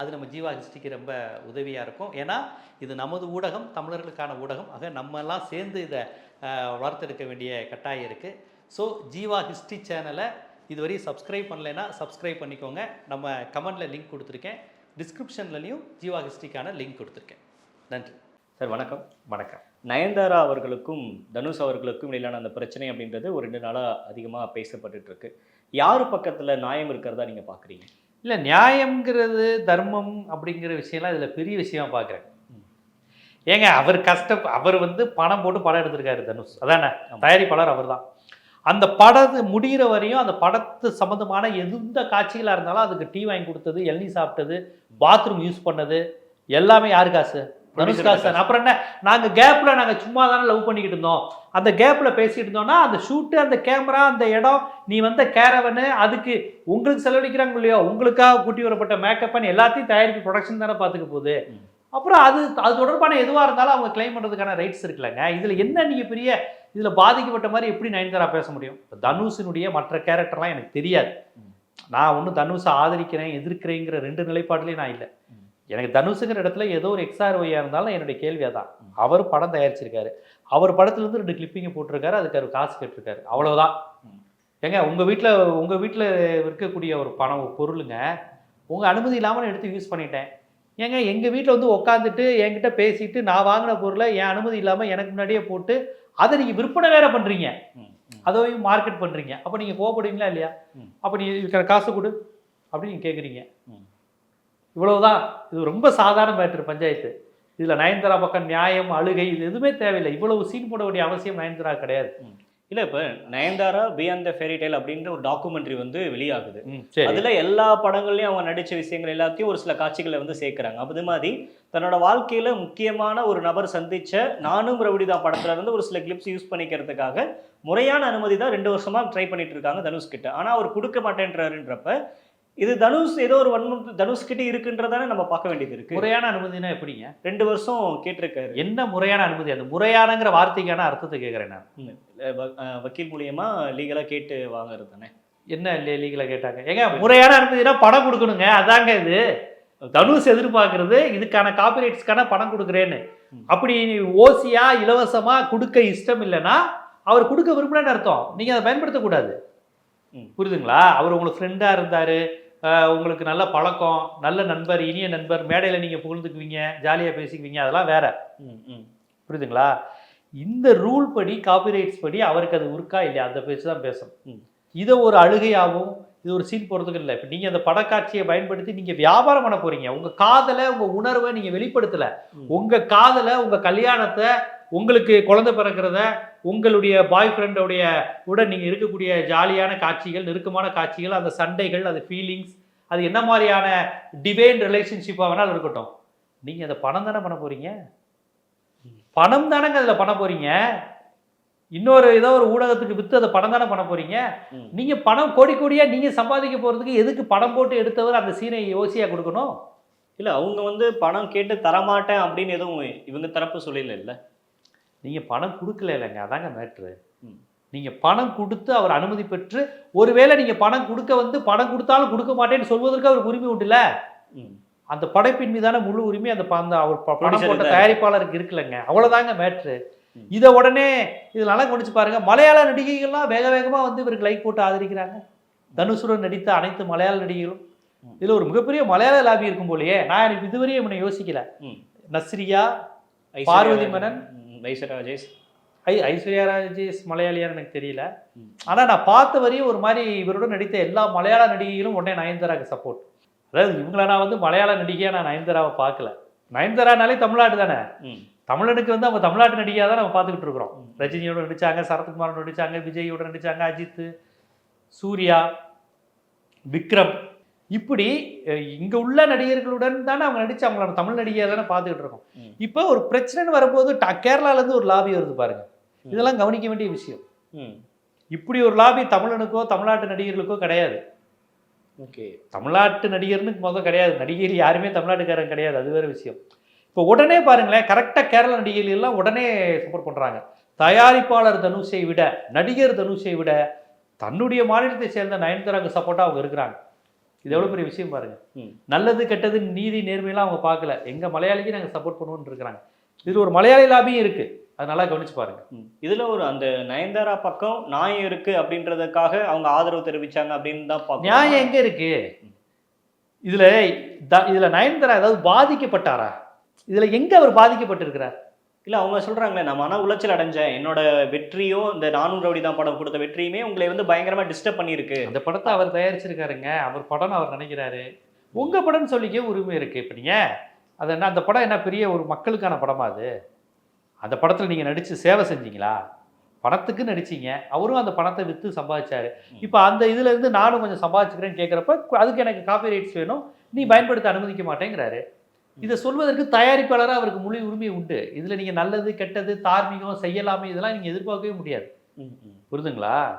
அது நம்ம ஜீவா ஹிஸ்டிக்கு ரொம்ப உதவியாக இருக்கும். ஏன்னா இது நமது ஊடகம் தமிழர்களுக்கான ஊடகம். ஆக நம்ம எல்லாம் சேர்ந்து இதை வளர்த்தெடுக்க வேண்டிய கட்டாயம் இருக்குது ஸோ ஜீவா ஹிஸ்ட்ரி சேனலை இதுவரையும் சப்ஸ்கிரைப் பண்ணலைன்னா சப்ஸ்கிரைப் பண்ணிக்கோங்க. நம்ம கமெண்டில் லிங்க் கொடுத்துருக்கேன். டிஸ்கிரிப்ஷன்லையும் ஜீவா ஹிஸ்ட்ரிக்கான லிங்க் கொடுத்துருக்கேன். நன்றி. சார் வணக்கம். வணக்கம். நயன்தாரா அவர்களுக்கும் தனுஷ் அவர்களுக்கும் இடையிலான அந்த பிரச்சனை அப்படின்றது ஒரு ரெண்டு நாளாக அதிகமாக பேசப்பட்டுருக்கு யார் பக்கத்தில் நியாயம் இருக்கிறதா நீங்கள் பார்க்குறீங்க இல்லை நியாயம்ங்கிறது தர்மம் அப்படிங்கிற விஷயம்லாம் இதில் பெரிய விஷயமா பார்க்குறேன் ஏங்க அவர் கஷ்ட அவர் வந்து பணம் போட்டு படம் எடுத்திருக்காரு தனுஷ். அதானே. தயாரிப்பாளர் அவர் தான் அந்த படத்து முடிகிற வரையும் அந்த படத்து சம்மந்தமான எந்த காட்சிகளாக இருந்தாலும் அதுக்கு டீ வாங்கி கொடுத்தது எண்ணி சாப்பிட்டது பாத்ரூம் யூஸ் பண்ணது எல்லாமே யாரு காசு? தனுஷ் Producer காசு தானே. அப்புறம் என்ன நாங்கள் கேப்பில் நாங்கள் சும்மா தானே லவ் பண்ணிக்கிட்டு இருந்தோம் அந்த கேப்பில் பேசிட்டு இருந்தோம்னா அந்த ஷூட்டு அந்த கேமரா அந்த இடம் நீ வந்த கேரவனு அதுக்கு உங்களுக்கு செலவழிக்கிறாங்க இல்லையோ உங்களுக்காக கூட்டி வரப்பட்ட மேக்கப்பன் எல்லாத்தையும் தயாரிப்பு ப்ரொடக்ஷன் தானே பார்த்துக்க போகுது. அப்புறம் அது அது தொடர்பான எதுவாக இருந்தாலும் அவங்க க்ளைம் பண்ணுறதுக்கான ரைட்ஸ் இருக்குல்லங்க இதில் என்ன நீங்கள் பெரிய இதில் பாதிக்கப்பட்ட மாதிரி எப்படி நயன்தாரா பேச முடியும் இப்ப தனுஷினுடைய மற்ற கேரக்டர்லாம் எனக்கு தெரியாது. நான் ஒன்றும் தனுஷை ஆதரிக்கிறேன் எதிர்க்கிறேங்கிற ரெண்டு நிலைப்பாடுலேயும் நான் இல்லை. எனக்கு தனுஷுங்கிற இடத்துல ஏதோ ஒரு எக்ஸ்ஆர் ஒய்யாக இருந்தாலும் என்னுடைய கேள்வி அதான் ம். அவர் படம் தயாரிச்சிருக்காரு அவர் படத்துலேருந்து ரெண்டு கிளிப்பிங்கை போட்டிருக்காரு அதுக்கு அவர் காசு கேட்டிருக்காரு அவ்வளவுதான் ம். ஏங்க உங்கள் வீட்டில் உங்கள் வீட்டில் இருக்கக்கூடிய ஒரு பணம் ஒரு பொருளுங்க உங்கள் அனுமதி இல்லாமல் நான் எடுத்து யூஸ் பண்ணிட்டேன் ஏங்க எங்கள் வீட்டில் வந்து உட்காந்துட்டு என்கிட்ட பேசிட்டு நான் வாங்கின பொருளை என் அனுமதி இல்லாமல் எனக்கு முன்னாடியே போட்டு அதை நீங்கள் விற்பனை வேற பண்ணுறீங்க. அதையும் மார்க்கெட் பண்ணுறீங்க அப்போ நீங்கள் கோவப்படுவீங்களா இல்லையா. அப்போ நீ இருக்கிற காசு கொடு அப்படின்னு நீங்கள் கேட்குறீங்க. இவ்வளவுதான். இது ரொம்ப சாதாரண மேட்ரு பஞ்சாயத்து. இதில் நயன்தாரா பக்கம் நியாயம் அழுகை இது எதுவுமே தேவையில்லை. இவ்வளவு சீன் போட வேண்டிய அவசியம் நயன்தாரா கிடையாது. இல்லை இப்போ Nayanthara beyond the fairy tale அப்படின்ற ஒரு டாக்குமெண்ட்ரி வந்து வெளியாகுது. அதுல எல்லா படங்கள்லயும் அவங்க நடிச்ச விஷயங்கள் எல்லாத்தையும் ஒரு சில காட்சிகளை வந்து சேர்க்கிறாங்க. அது மாதிரி தன்னோட வாழ்க்கையில முக்கியமான ஒரு நபர் சந்திச்ச நானும் ரவுடிதா படத்துல இருந்து ஒரு சில கிளிப்ஸ் யூஸ் பண்ணிக்கிறதுக்காக முறையான அனுமதி தான் ரெண்டு வருஷமா ட்ரை பண்ணிட்டு இருக்காங்க தனுஷ் கிட்ட ஆனா அவர் கொடுக்க மாட்டேன்றாருன்றப்ப இது தனுஷ் ஏதோ ஒரு வன்மம் தனுஷ் கிட்ட இருக்குன்றதானே நம்ம பார்க்க வேண்டியது இருக்கு. முறையான அனுமதினா எப்படிங்க? ரெண்டு வருஷம் கேட்டிருக்காரு. என்ன முறையான அனுமதி? அந்த முறையானங்கிற வார்த்தைக்கான அர்த்தத்தை கேட்குறேன் நான். வக்கீல் மூலியமா லீகலா கேட்டு வாங்குறது தானே. என்ன இல்லை லீகலாக கேட்டாங்க? ஏங்க முறையான அனுமதினா பணம் கொடுக்கணுங்க அதாங்க இது. தனுஷ் எதிர்பார்க்கறது இதுக்கான காப்பிரைட்ஸ்க்கான பணம் கொடுக்குறேன்னு. அப்படி ஓசியா இலவசமா கொடுக்க இஷ்டம் இல்லைன்னா அவர் கொடுக்க விரும்பலன்னு அர்த்தம். நீங்க அதை பயன்படுத்தக்கூடாது. புரியுதுங்களா? அவர் உங்களுக்கு ஃப்ரெண்டா இருந்தாரு. உங்களுக்கு நல்ல பழக்கம் நல்ல நண்பர் இனிய நண்பர் மேடையில் நீங்கள் புகழ்ந்துக்குவீங்க ஜாலியாக பேசிக்குவீங்க அதெல்லாம் வேற. புரியுதுங்களா? இந்த ரூல் படி காப்பிரைட்ஸ் படி அவருக்கு அது உருக்கா இல்லையா? அந்த பேச்சு தான் பேசணும். இதை ஒரு அழுகையாகவும் இது ஒரு சீன் போகிறதுக்கு இல்லை. இப்போ நீங்கள் அந்த படக்காட்சியை பயன்படுத்தி நீங்கள் வியாபாரம் பண்ண போறீங்க. உங்கள் காதலை உங்கள் உணர்வை நீங்கள் வெளிப்படுத்தலை. உங்கள் காதலை உங்கள் கல்யாணத்தை உங்களுக்கு குழந்தை பிறக்கிறத உங்களுடைய பாய் ஃப்ரெண்டோடைய உடன் நீங்கள் இருக்கக்கூடிய ஜாலியான காட்சிகள் நெருக்கமான காட்சிகள் அந்த சண்டைகள் அது ஃபீலிங்ஸ் அது என்ன மாதிரியான டிவைன் ரிலேஷன்ஷிப்பாக வேணாலும் இருக்கட்டும். நீங்கள் அதை பணம் தானே பண்ண போறீங்க? பணம் தானேங்க அதில் பண்ண போறீங்க? இன்னொரு ஏதோ ஒரு ஊடகத்துக்கு விற்று அதை பணம் தானே பண்ண போறீங்க? ம். நீங்க பணம் கோடி கோடியா நீங்க சம்பாதிக்க போறதுக்கு எதுக்கு பணம் போட்டு எடுத்தவர் அந்த சீனை யோசியா கொடுக்கணும்? இல்ல அவங்க வந்து பணம் கேட்டு தரமாட்டேன் அப்படின்னு எதுவும் இவங்க தரப்பு சொல்லல இல்ல நீங்க பணம் கொடுக்கல இல்லைங்க அதாங்க மேட்ரு ம். நீங்க பணம் கொடுத்து அவர் அனுமதி பெற்று ஒருவேளை நீங்க பணம் கொடுக்க வந்து பணம் கொடுத்தாலும் கொடுக்க மாட்டேன்னு சொல்வதற்கு அவருக்கு உரிமை உண்டுல. அந்த படைப்பின் மீதான முழு உரிமை அந்த அவர் ப- பணம் Producer போட்ட தான் தயாரிப்பாளருக்கு இருக்குல்லங்க அவ்வளவுதாங்க மேட்ரு. இதை உடனே இது நல்லா கவனிச்சு பாருங்க மலையாள நடிகைகள்லாம் வேக வேகமா வந்து இவருக்கு லைக் போட்டு ஆதரிக்கிறாங்க தனுசுடன் நடித்த அனைத்து மலையாள நடிகைகளும். இதுல ஒரு மிகப்பெரிய மலையாள லாபி இருக்கும் போலயே நான் இதுவரையும் இவனை யோசிக்கல. நஸ்ரியா பார்வதி. மேனன். ஐஸ்வர்யா ராஜேஷ். ஐ ஐஸ்வர்யா ராஜேஷ் மலையாளியான்னு எனக்கு தெரியல. ம். ஆனா நான் பார்த்த வரையும் ஒரு மாதிரி இவருடன் நடித்த எல்லா மலையாள நடிகைகளும் உடனே நயன்தாராக்கு சப்போர்ட் அதாவது இவங்கள நான் வந்து மலையாள நடிகையா நான் நயன்தாராவை பார்க்கல. நயன்தாரானாலே தமிழ்நாடு தானே. தமிழனுக்கு வந்து அவங்க தமிழ்நாட்டு நடிகையாக தான் நம்ம பார்த்துக்கிட்டு இருக்கிறோம். ரஜினியோட நடிச்சாங்க சரத்குமாரோட நடிச்சாங்க விஜயோட நடிச்சாங்க அஜித் சூர்யா விக்ரம். இப்படி இங்க உள்ள நடிகர்களுடன் தானே அவங்க நடிச்சு அவங்கள தமிழ் நடிகையாக தானே பார்த்துக்கிட்டு இருக்கோம். இப்போ ஒரு பிரச்சனைன்னு வரும்போது ட- கேரளால இருந்து ஒரு லாபி வருது பாருங்க. இதெல்லாம் கவனிக்க வேண்டிய விஷயம். இப்படி ஒரு லாபி தமிழனுக்கோ தமிழ்நாட்டு நடிகர்களுக்கோ கிடையாது. ஓகே. தமிழ்நாட்டு நடிகர்னு முதல் கிடையாது. நடிகர் யாருமே தமிழ்நாட்டுக்காரன் கிடையாது. அது வேற விஷயம். இப்போ உடனே பாருங்களேன் கரெக்டாக கேரள நடிகர்கள் எல்லாம் உடனே சப்போர்ட் பண்ணுறாங்க தயாரிப்பாளர் தனுஷை விட நடிகர் தனுஷை விட தன்னுடைய மாநிலத்தை சேர்ந்த நயன்தாராக்கு சப்போர்ட்டாக அவங்க இருக்கிறாங்க. இது எவ்வளோ பெரிய விஷயம் பாருங்க. ம். நல்லது கெட்டது நீதி நேர்மையெல்லாம் அவங்க பார்க்கல. எங்கள் மலையாளிக்கு நாங்கள் சப்போர்ட் பண்ணுவோம்னு இருக்கிறாங்க. இது ஒரு மலையாளி லாபியும் இருக்குது அது நல்லா கவனிச்சு பாருங்க. ம். இதுல ஒரு அந்த நயன்தாரா பக்கம் நியாயம் இருக்கு அப்படின்றதுக்காக அவங்க ஆதரவு தெரிவிச்சாங்க அப்படின்னு தான். நியாயம் எங்க இருக்கு? இதுல இதுல நயன்தாரா ஏதாவது பாதிக்கப்பட்டாரா? இதுல எங்க அவர் பாதிக்கப்பட்டிருக்கிறார்? இல்ல அவங்க சொல்றாங்களே நான் மன உளைச்சல் அடைஞ்சேன். என்னோட வெற்றியோ இந்த நானூறு ரவுடி தான் படம் கொடுத்த வெற்றியுமே உங்களை வந்து பயங்கரமா டிஸ்டர்ப் பண்ணியிருக்கு. அந்த படத்தை அவர் தயாரிச்சிருக்காருங்க. அவர் படம்னு அவர் நினைக்கிறாரு. உங்க படம்னு சொல்லிக்க உரிமை இருக்கு. இப்ப நீங்க அது என்ன அந்த படம் என்ன பெரிய ஒரு மக்களுக்கான படமா அது? அந்த படத்துல நீங்க நடிச்சு சேவை செஞ்சீங்களா? பணத்துக்கு நடிச்சீங்க. அவரும் அந்த பணத்தை வித்து சம்பாதிச்சாரு. இப்போ அந்த இதுல இருந்து நானும் கொஞ்சம் சம்பாதிச்சுக்கிறேன்னு கேட்குறப்ப அதுக்கு எனக்கு காப்பி ரைட்ஸ் வேணும். நீ பயன்படுத்த அனுமதிக்க மாட்டேங்கிறாரு. இதை சொல்வதற்கு தயாரிப்பாளராக அவருக்கு முழு உரிமை உண்டு. இதுல நீங்க நல்லது கெட்டது தார்மீகம் செய்யலாமே இதெல்லாம் நீங்க எதிர்பார்க்கவே முடியாது. புரிதுங்களா?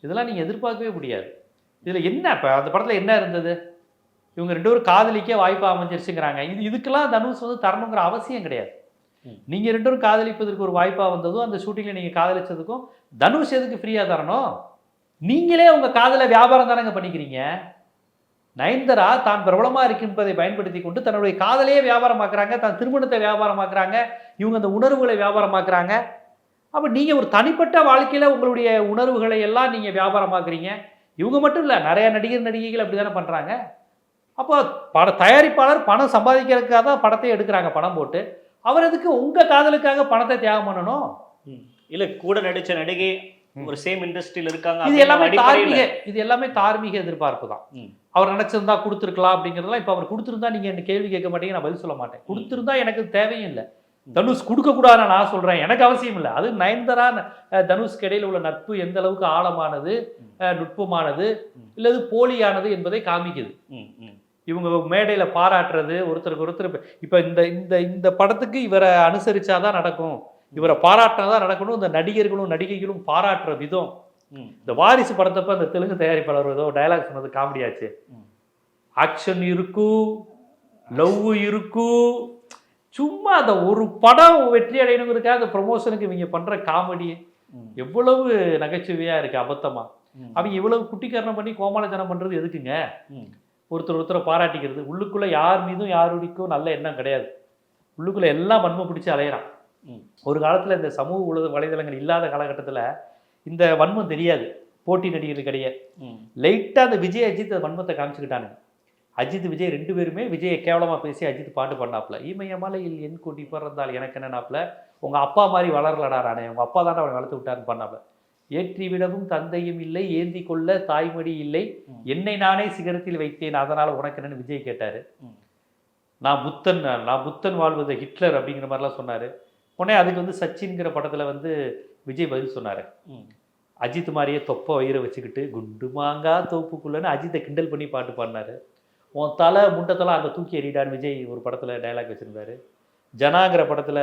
இதெல்லாம் நீங்க எதிர்பார்க்கவே முடியாது. இதுல என்ன இப்ப அந்த படத்துல என்ன இருந்தது? இவங்க ரெண்டு பேரும் காதலிக்க வாய்ப்பு அமைஞ்சிருச்சுங்கிறாங்க. இது இதுக்கெல்லாம் தனுஷ் வந்து தரணுங்கிற அவசியம் கிடையாது. ம். நீங்க ரெண்டு பேரும் காதலிப்பதற்கு ஒரு வாய்ப்பா வந்ததும் அந்த ஷூட்டிங்ல நீங்க காதலிச்சதுக்கும் தனுஷ் எதுக்கு ஃப்ரீயா தரணும்? நீங்களே உங்க காதலை வியாபாரம் தானங்க பண்ணிக்கிறீங்க? நயன்தாரா தான் பிரபலமாக இருக்கின்றதை பயன்படுத்தி கொண்டு தன்னுடைய காதலையே வியாபாரமாக்குறாங்க தன் திருமணத்தை வியாபாரமாக்குறாங்க இவங்க அந்த உணர்வுகளை வியாபாரமாக்குறாங்க. அப்போ நீங்கள் ஒரு தனிப்பட்ட வாழ்க்கையில் உங்களுடைய உணர்வுகளை எல்லாம் நீங்கள் வியாபாரமாக்குறீங்க. இவங்க மட்டும் இல்லை நிறைய நடிகர் நடிகைகள் அப்படிதானே பண்ணுறாங்க அப்போ பட தயாரிப்பாளர் பணம் சம்பாதிக்கிறதுக்காக தான் படத்தை எடுக்கிறாங்க பணம் போட்டு. அவர் எதுக்கு உங்கள் காதலுக்காக பணத்தை தியாகம் பண்ணணும்? ம். கூட நடித்த நடிகை ஒரு சேம் இண்டஸ்ட்ரியில இருக்காங்க இது எல்லாமே தார்மீக இது எல்லாமே தார்மீக எதிர்பார்ப்பு தான். அவர் நினைச்சிருந்தா கொடுத்துருக்கலாம் அப்படிங்கிறதெல்லாம் இப்போ அவர் கொடுத்துருந்தா நீங்க என்ன கேள்வி கேட்க மாட்டீங்க நான் பதில் சொல்ல மாட்டேன். கொடுத்துருந்தா எனக்கு தேவையும் இல்லை. தனுஷ் கொடுக்க கூடாதுன்னு நான் சொல்றேன். எனக்கு அவசியம் இல்லை. அது நயன்தாரா தனுஷ்க்கு இடையில உள்ள நட்பு எந்த அளவுக்கு ஆழமானது நுட்பமானது. இல்லது போலியானது என்பதை காமிக்குது. இவங்க மேடையில பாராட்டுறது ஒருத்தருக்கு ஒருத்தர் இப்ப- இப்ப இந்த இந்த இந்த படத்துக்கு இவரை அனுசரிச்சாதான் நடக்கும். இவரை பாராட்டினாதான் நடக்கணும் இந்த நடிகர்களும் நடிகைகளும் பாராட்டுற விதம். இந்த வாரிசு படத்தப்ப அந்த தெலுங்கு தயாரிப்பாளர் ஏதோ டயலாக் சொன்னது காமெடி ஆச்சு ம். ஆக்ஷன் இருக்கு லவ் இருக்கு சும்மா அந்த ஒரு படம் வெற்றி அடையணுங்கிறதுக்காக அந்த ப்ரொமோஷனுக்கு இவங்க பண்ற காமெடி. எவ்வளவு நகைச்சுவையா இருக்கு அபத்தமா ம். அவங்க இவ்வளவு குட்டிக்கரணம் பண்ணி கோமாளத்தனம் பண்றது எதுக்குங்க. ஒருத்தர் ஒருத்தரை பாராட்டிக்கிறது உள்ளுக்குள்ள யார் மீதும் யாருக்கும் நல்ல எண்ணம் கிடையாது உள்ளுக்குள்ள எல்லாம் வன்மை பிடிச்சி அலையிறான். ஒரு காலத்துல இந்த சமூக உலக வலைதளங்கள் இல்லாத காலகட்டத்துல இந்த வன்மம் தெரியாது. போட்டி நடிகர்கள் கிடையாது ம். லைட்டா அந்த விஜய் அஜித் அந்த வன்மத்தை காமிச்சுக்கிட்டானுங்க. அஜித் விஜய் ரெண்டு பேருமே விஜயை கேவலமா பேசி அஜித் பாட்டு பண்ணாப்புல இமய மலையில் என் கொடி பிறந்தால் எனக்கு என்னன்னாப்புல உங்க அப்பா மாதிரி வளரலடா நானே உங்க அப்பா தானே அவனை வளர்த்து விட்டாருன்னு பண்ணாப்புல ஏற்றி விடவும் தந்தையும் இல்லை ஏந்தி கொள்ள தாய்மடி இல்லை. என்னை நானே சிகரத்தில் வைத்தேன். அதனால உனக்கு என்னன்னு விஜய் கேட்டாரு. நான் புத்தன் நான் புத்தன் வாழ்வது ஹிட்லர் அப்படிங்கிற மாதிரிலாம் சொன்னாரு. உடனே அதுக்கு வந்து சச்சின்ங்கிற படத்துல வந்து விஜய் பதில் சொன்னாரு. அஜித் மாதிரியே தொப்ப வயிறை வச்சுக்கிட்டு குண்டு மாங்கா தோப்புக்குள்ளன்னு அஜித்தை கிண்டல் பண்ணி பாட்டு பாடினாரு. உன் தலை முண்டத்தெல்லாம் அங்கே தூக்கி எறிடான்னு விஜய் ஒரு படத்துல டயலாக் வச்சிருந்தாரு. ஜனாங்கிற படத்துல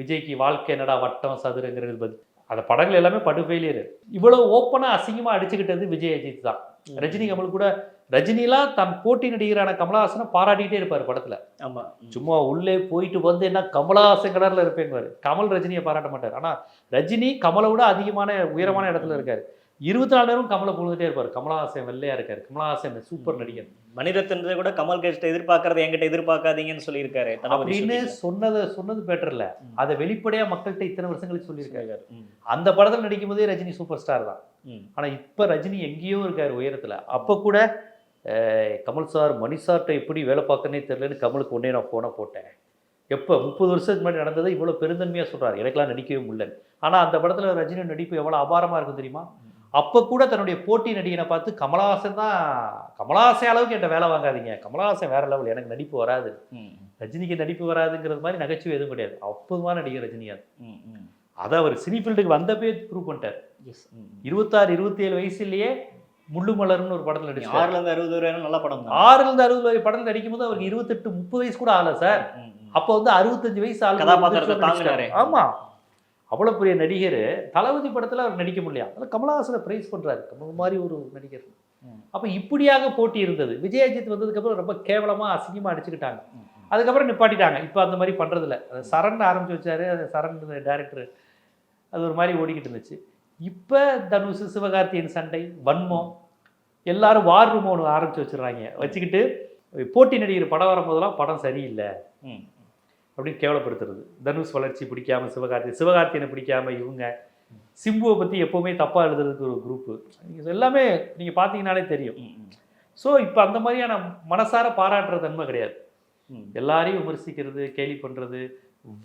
விஜய்க்கு வாழ்க்கை என்னடா வட்டம் சதுரங்கிறது பதில். அந்த படங்கள் எல்லாமே படு ஃபெயிலியர் இவ்வளவு ஓப்பனா அசிங்கமா அடிச்சுக்கிட்டது விஜய் அஜித் தான். ரஜினி கமல் கூட ரஜினிலாம் தன் போட்டி நடிகரான கமலஹாசனை பாராட்டிகிட்டே இருப்பார் படத்துல. ஆமா. ம். சும்மா உள்ளே போயிட்டு வந்து என்ன கமலஹாசன் கடல்ல இருப்பேங்குவாரு கமல் ரஜினியை பாராட்ட மாட்டார். ஆனா ரஜினி கமலை விட அதிகமான உயரமான இடத்துல இருக்காரு. இருபத்தி நாலு நேரம் கமலை புழுந்துட்டே இருப்பாரு. கமலஹாசன் வெள்ளையா இருக்காரு. கமலஹாசன் சூப்பர் நடிகர் மணிரத்னத்தை கூட கமல் கிட்ட எதிர்பார்க்கறத என்கிட்ட எதிர்பார்க்காதீங்கன்னு சொல்லியிருக்காரு. அப்படின்னு. சொன்னதை சொன்னது பெட்டர்ல ம். அதை வெளிப்படையா மக்கள்கிட்ட இத்தனை வருஷம் கழிச்சு சொல்லியிருக்காரு. அந்த படத்துல நடிக்கும் போதே ரஜினி சூப்பர் ஸ்டார் தான். ஆனா இப்ப ரஜினி எங்கேயோ இருக்காரு உயரத்துல. அப்ப கூட கமல் சார் மணி சார்ட்ட எப்படி வேலை பார்க்கறனே தெரியலன்னு கமலுக்கு உடனே நான் போனை போட்டேன். எப்போ? முப்பது வருஷத்துக்கு முன்னாடி நடந்ததை இவ்வளோ பெருந்தன்மையாக சொல்றாரு. எனக்கெல்லாம் நடிக்கவே முடியல ஆனா அந்த படத்துல ரஜினி நடிப்பு எவ்வளோ அபாரமா இருக்கும் தெரியுமா? அப்போ கூட தன்னுடைய போட்டி நடிகனை பார்த்து கமலஹாசன் தான் கமலஹாசன் அளவுக்கு என்கிட்ட வேலை வாங்காதீங்க. கமலஹாசன் வேற லெவல் எனக்கு நடிப்பு வராது. ரஜினிக்கு நடிப்பு வராதுங்கிறது மாதிரி நகைச்சுவை எதுவும் கிடையாது. அற்புதமான நடிகர் ரஜினி அது. அவர் சினி ஃபீல்டுக்கு வந்தப்பே ப்ரூவ் பண்ணிட்டார். இருபத்தாறு இருபத்தி ஏழு வயசுலயே முள்ளு மலர்னு ஒரு படத்துல நடிச்சார். ஆறுல இருந்து அறுபது வரை நல்ல படம் தான். ஆறுல இருந்து அறுபது வரை படத்துல நடிக்கும்போது அவருக்கு இருபத்தெட்டு முப்பது வயசு கூட ஆகல சார். அப்போ வந்து அறுபத்தஞ்சு வயசு ஆளு கதாபாத்திரத்தை. ஆமா. அவ்வளோ பெரிய நடிகர் தளபதி படத்தில் அவர் நடிக்க முடியல. அதில் கமலஹாசனை ப்ரைஸ் பண்ணுறாரு கமல் மாதிரி ஒரு நடிகர். அப்போ இப்படியாக போட்டி இருந்தது. விஜயஜித் வந்ததுக்கப்புறம் ரொம்ப கேவலமாக அசிங்கமாக அடிச்சுக்கிட்டாங்க. அதுக்கப்புறம் நிப்பாட்டிட்டாங்க. இப்போ அந்த மாதிரி பண்ணுறதில்ல சரண் ஆரம்பிச்சு வச்சாரு. அது சரண் டேரக்டர் அது ஒரு மாதிரி ஓடிக்கிட்டு இருந்துச்சு. இப்போ தனுஷ் சிவகார்த்தியின் சண்டை வன்மம். எல்லாரும் வார் ரூம் ஒன்று ஆரம்பிச்சு வச்சிடுறாங்க. வச்சுக்கிட்டு போட்டி நடிகர் படம் வரும்போதெல்லாம் படம் சரியில்லை. அப்படின்னு கேவலப்படுத்துறது. தனுஷ் வளர்ச்சி பிடிக்காம சிவகார்த்தி சிவகார்த்தியனை பிடிக்காம இவங்க சிம்புவை பற்றி எப்போவுமே தப்பாக எழுதுறதுக்கு ஒரு குரூப்பு இது எல்லாமே நீங்கள் பார்த்தீங்கனாலே தெரியும். ஸோ இப்போ அந்த மாதிரியான மனசார பாராட்டுற தன்மை கிடையாது. எல்லாரையும் விமர்சிக்கிறது கேலி பண்ணுறது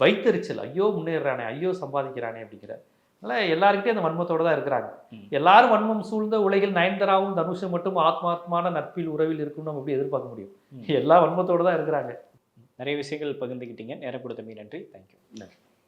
வைத்தறிச்சல். ஐயோ முன்னேறானே ஐயோ சம்பாதிக்கிறானே அப்படிங்கிற. அதனால் எல்லாருக்கிட்டையும் அந்த வன்மத்தோட தான் இருக்கிறாங்க. எல்லாரும் வன்மம் சூழ்ந்த உலகில் நயன்தராவும் தனுஷும் மட்டும் ஆத்மாத்மான நட்பில் உறவில் இருக்கும்னு நம்ம எப்படி எதிர்பார்க்க முடியும். எல்லா வன்மத்தோட தான் இருக்கிறாங்க. நிறைய விஷயங்கள் பகிர்ந்துக்கிட்டீங்க நேரம் கொடுத்தமே நன்றி. தேங்க்யூ நன்றி.